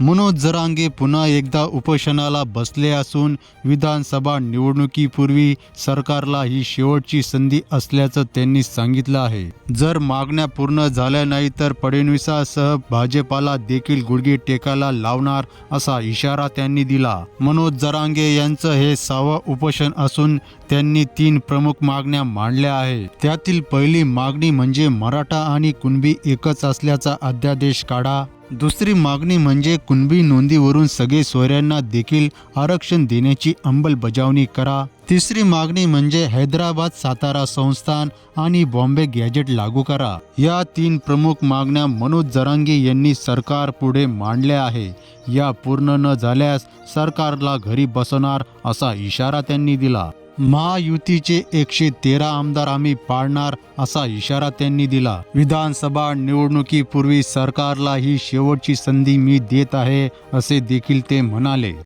मनोज जरांगे पुन्हा एकदा उपोषणाला बसले असून विधानसभा निवडणुकीपूर्वी सरकारला ही शेवटची संधी असल्याचं त्यांनी सांगितलं आहे. जर मागण्या पूर्ण झाल्या नाही तर फडणवीसासह भाजपाला देखील गुडघे टेकायला लावणार असा इशारा त्यांनी दिला. मनोज जरांगे यांचं हे सहावं उपोषण असून त्यांनी तीन प्रमुख मागण्या मांडल्या आहेत त्यातील पहिली मागणी म्हणजे मराठा आणि कुणबी एकच असल्याचा अध्यादेश काढा. दुसरी मागणी म्हणजे कुणबी नोंदीवरून सगळे सोयऱ्यांना देखील आरक्षण देण्याची अंमलबजावणी करा. तिसरी मागणी म्हणजे हैदराबाद सातारा संस्थान आणि बॉम्बे गॅजेट लागू करा. या तीन प्रमुख मागण्या मनोज जरांगे यांनी सरकार पुढे मांडल्या आहे. या पूर्ण न झाल्यास सरकारला घरी बसवणार असा इशारा त्यांनी दिला. महायुतीचे एकशे तेरा आमदार आम्ही पाळणार असा इशारा त्यांनी दिला. विधानसभा निवडणुकीपूर्वी सरकारला ही शेवटची संधी मी देत आहे असे देखील ते म्हणाले.